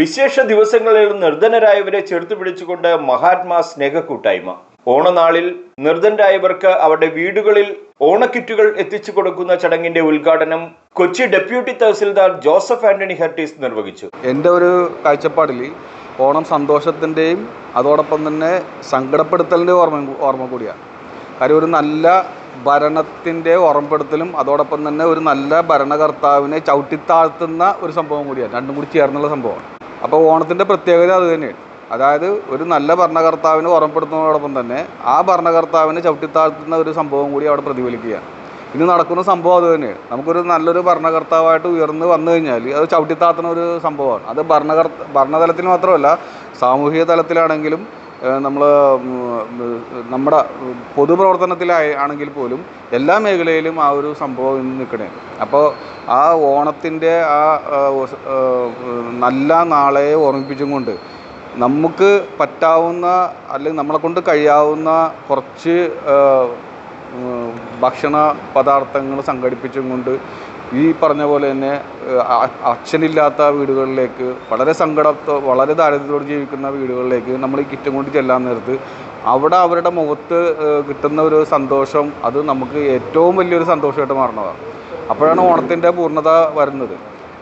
വിശേഷ ദിവസങ്ങളിൽ നിർധനരായവരെ ചേർത്ത് പിടിച്ചുകൊണ്ട് മഹാത്മാ സ്നേഹ കൂട്ടായ്മ ഓണനാളിൽ നിർധനരായവർക്ക് അവരുടെ വീടുകളിൽ ഓണക്കിറ്റുകൾ എത്തിച്ചു കൊടുക്കുന്ന ചടങ്ങിന്റെ ഉദ്ഘാടനം കൊച്ചി ഡെപ്യൂട്ടി തഹസിൽദാർ ജോസഫ് ആന്റണി ഹർട്ടീസ് നിർവഹിച്ചു. എന്റെ ഒരു കാഴ്ചപ്പാടിൽ ഓണം സന്തോഷത്തിന്റെയും അതോടൊപ്പം തന്നെ സങ്കടപ്പെടുത്തലിന്റെ ഓർമ്മ ഓർമ്മ കൂടിയാണ്. കാര്യം ഒരു നല്ല ഭരണത്തിന്റെ ഓർമ്മപ്പെടുത്തലും അതോടൊപ്പം തന്നെ ഒരു നല്ല ഭരണകർത്താവിനെ ചവിട്ടിത്താഴ്ത്തുന്ന ഒരു സംഭവം കൂടിയാണ്. രണ്ടും കൂടി ചേർന്നുള്ള സംഭവമാണ്. അപ്പോൾ ഓണത്തിന്റെ പ്രത്യേകത അത് തന്നെയാണ്. അതായത് ഒരു നല്ല ഭരണകർത്താവിനെ ഓർമ്മപ്പെടുത്തുന്നതോടൊപ്പം തന്നെ ആ ഭരണകർത്താവിനെ ചവിട്ടിത്താഴ്ത്തുന്ന ഒരു സംഭവം കൂടി അവിടെ പ്രതിഫലിക്കുകയാണ്. ഇന്ന് നടക്കുന്ന സംഭവം അത് തന്നെയാണ്. നമുക്കൊരു നല്ലൊരു ഭരണകർത്താവായിട്ട് ഉയർന്ന് വന്നു കഴിഞ്ഞാൽ അത് ചവിട്ടിത്താത്തുന്ന ഒരു സംഭവമാണ്. അത് ഭരണകർത്ത ഭരണതലത്തിൽ മാത്രമല്ല സാമൂഹിക തലത്തിലാണെങ്കിലും നമ്മൾ നമ്മുടെ പൊതുപ്രവർത്തനത്തിലായി ആണെങ്കിൽ പോലും എല്ലാ മേഖലയിലും ആ ഒരു സംഭവം ഇന്ന് നിൽക്കണേ അപ്പോൾ ആ ഓണത്തിന്റെ ആ നല്ല നാളെ ഓർമ്മിപ്പിച്ചും കൊണ്ട് നമുക്ക് പറ്റാവുന്ന അല്ലെങ്കിൽ നമ്മളെ കൊണ്ട് കഴിയാവുന്ന കുറച്ച് ഭക്ഷണ പദാർത്ഥങ്ങൾ സംഘടിപ്പിച്ചും കൊണ്ട് ഈ പറഞ്ഞ പോലെ തന്നെ അച്ഛനില്ലാത്ത വീടുകളിലേക്ക് വളരെ സങ്കടത്തോ വളരെ ദാരിദ്ര്യത്തോട് ജീവിക്കുന്ന വീടുകളിലേക്ക് നമ്മൾ ഈ കിറ്റും കൊണ്ട് ചെല്ലാൻ നേരത്ത് അവിടെ അവരുടെ മുഖത്ത് കിട്ടുന്ന ഒരു സന്തോഷം അത് നമുക്ക് ഏറ്റവും വലിയൊരു സന്തോഷമായിട്ട് മാറണതാണ് അപ്പോഴാണ് ഓണത്തിന്റെ പൂർണത വരുന്നത്.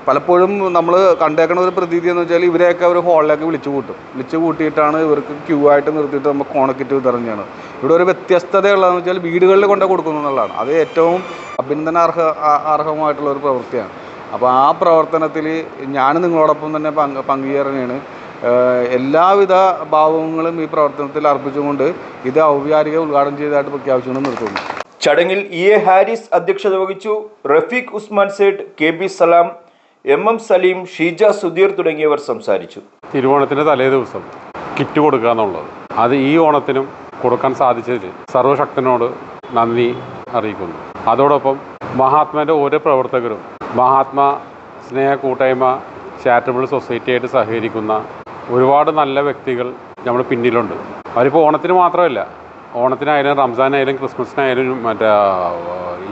പലപ്പോഴും നമ്മൾ കണ്ടേക്കുന്ന ഒരു പ്രതീതി എന്ന് വെച്ചാൽ ഇവരെയൊക്കെ ഒരു ഹോളിലേക്ക് വിളിച്ചു കൂട്ടും. വിളിച്ചു കൂട്ടിയിട്ടാണ് ഇവർക്ക് ക്യൂ ആയിട്ട് നിർത്തിയിട്ട് നമുക്ക് ഓണക്കിറ്റ് വിതറഞ്ഞാണ് ഇവിടെ ഒരു വ്യത്യസ്തതയുള്ളതെന്ന് വെച്ചാൽ വീടുകളിൽ കൊണ്ടേ കൊടുക്കുന്നു എന്നുള്ളതാണ്. അത് ഏറ്റവും അഭിനന്ദനാർഹ അർഹമായിട്ടുള്ള ഒരു പ്രവൃത്തിയാണ്. അപ്പോൾ ആ പ്രവർത്തനത്തിൽ ഞാൻ നിങ്ങളോടൊപ്പം തന്നെ പങ്ക് പങ്കുചേരണയാണ് എല്ലാവിധ ഭാവങ്ങളും ഈ പ്രവർത്തനത്തിൽ അർപ്പിച്ചുകൊണ്ട് ഇത് ഔപചാരിക ഉദ്ഘാടനം ചെയ്തതായിട്ട് പ്രഖ്യാപിച്ചുകൊണ്ട് നിർത്തുന്നു. ചടങ്ങിൽ ഇ. എ. ഹാരിസ് അധ്യക്ഷത വഹിച്ചു. Rafeeq Usman Sait K. B. Salam M. M. Saleem Sheeja Sudheer തുടങ്ങിയവർ സംസാരിച്ചു. തിരുവോണത്തിന്റെ തലേ ദിവസം കിറ്റ് കൊടുക്കുക എന്നുള്ളത് അത് ഈ ഓണത്തിനും കൊടുക്കാൻ സാധിച്ചതിൽ സർവശക്തനോട് നന്ദി. അറിയിക്കുന്നു. അതോടൊപ്പം മഹാത്മാന്റെ ഓരോ പ്രവർത്തകരും മഹാത്മാ സ്നേഹ കൂട്ടായ്മ ചാരിറ്റബിൾ സൊസൈറ്റിയായിട്ട് സഹകരിക്കുന്ന ഒരുപാട് നല്ല വ്യക്തികൾ നമ്മുടെ പിന്നിലുണ്ട്. അവരിപ്പോൾ ഓണത്തിന് മാത്രമല്ല ഓണത്തിനായാലും റംസാനായാലും ക്രിസ്മസിനായാലും മറ്റേ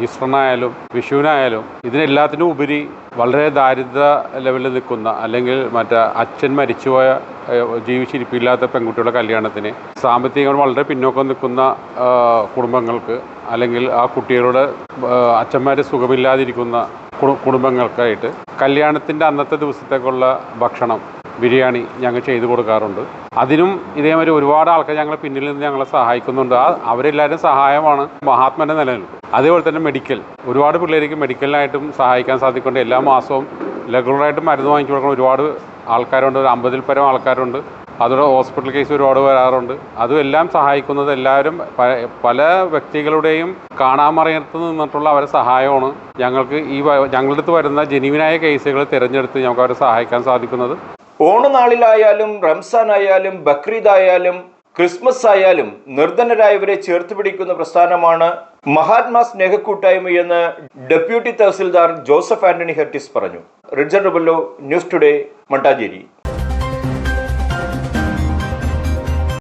ഈസ്റ്ററിനായാലും വിഷുവിനായാലും ഇതിനെല്ലാത്തിനും ഉപരി വളരെ ദാരിദ്ര്യ ലെവലിൽ നിൽക്കുന്ന അല്ലെങ്കിൽ മറ്റേ അച്ഛൻ മരിച്ചുപോയ ജീവിച്ചിരിപ്പില്ലാത്ത പെൺകുട്ടികളുടെ കല്യാണത്തിന് സാമ്പത്തികം വളരെ പിന്നോക്കം നിൽക്കുന്ന കുടുംബങ്ങൾക്ക് അല്ലെങ്കിൽ ആ കുട്ടികളുടെ അച്ഛന്മാരെ സുഖമില്ലാതിരിക്കുന്ന കുടു- കുടുംബങ്ങൾക്കായിട്ട് കല്യാണത്തിന്റെ അന്നത്തെ ദിവസത്തേക്കുള്ള ഭക്ഷണം ബിരിയാണി ഞങ്ങൾ ചെയ്തു കൊടുക്കാറുണ്ട്. അതിനും ഇതേമാതിരി ഒരുപാട് ആൾക്കാർ ഞങ്ങളെ പിന്നിൽ നിന്ന് ഞങ്ങളെ സഹായിക്കുന്നുണ്ട്. ആ അവരെല്ലാവരും സഹായമാണ് മഹാത്മാന്റെ നിലനിൽപ്പ്. അതേപോലെ തന്നെ മെഡിക്കൽ. ഒരുപാട് പിള്ളേർക്ക് മെഡിക്കലിനായിട്ടും സഹായിക്കാൻ സാധിക്കുന്നുണ്ട്. എല്ലാ മാസവും റെഗുലറായിട്ട് മരുന്ന് വാങ്ങിച്ചു കൊടുക്കുന്ന ഒരുപാട് ആൾക്കാരുണ്ട്. ഒരു അമ്പതിൽ പരം ആൾക്കാരുണ്ട്. അതോടെ ഹോസ്പിറ്റൽ കേസ് ഒരുപാട് വരാറുണ്ട്. അതും എല്ലാം സഹായിക്കുന്നത് എല്ലാവരും പല വ്യക്തികളുടെയും കാണാമറിയത്ത് നിന്നിട്ടുള്ള അവരുടെ സഹായമാണ് ഞങ്ങൾക്ക് ഈ ഞങ്ങളുടെ അടുത്ത് വരുന്ന ജെനുവിനായ കേസുകൾ തിരഞ്ഞെടുത്ത് ഞങ്ങൾക്ക് അവരെ സഹായിക്കാൻ സാധിക്കുന്നത്. ഓണനാളിലായാലും റംസാൻ ആയാലും ബക്രീദ് ആയാലും ക്രിസ്മസ് ആയാലും നിർധനരായവരെ ചേർത്ത് പിടിക്കുന്ന പ്രസ്ഥാനമാണ് മഹാത്മാ സ്നേഹക്കൂട്ടായ്മയെന്ന് ഡെപ്യൂട്ടി തഹസിൽദാർ ജോസഫ് ആന്റണി ഹെർട്ടിസ് പറഞ്ഞു. റിജർ ഡബല്ലോ ന്യൂസ് ടുഡേ മട്ടാഞ്ചേരി.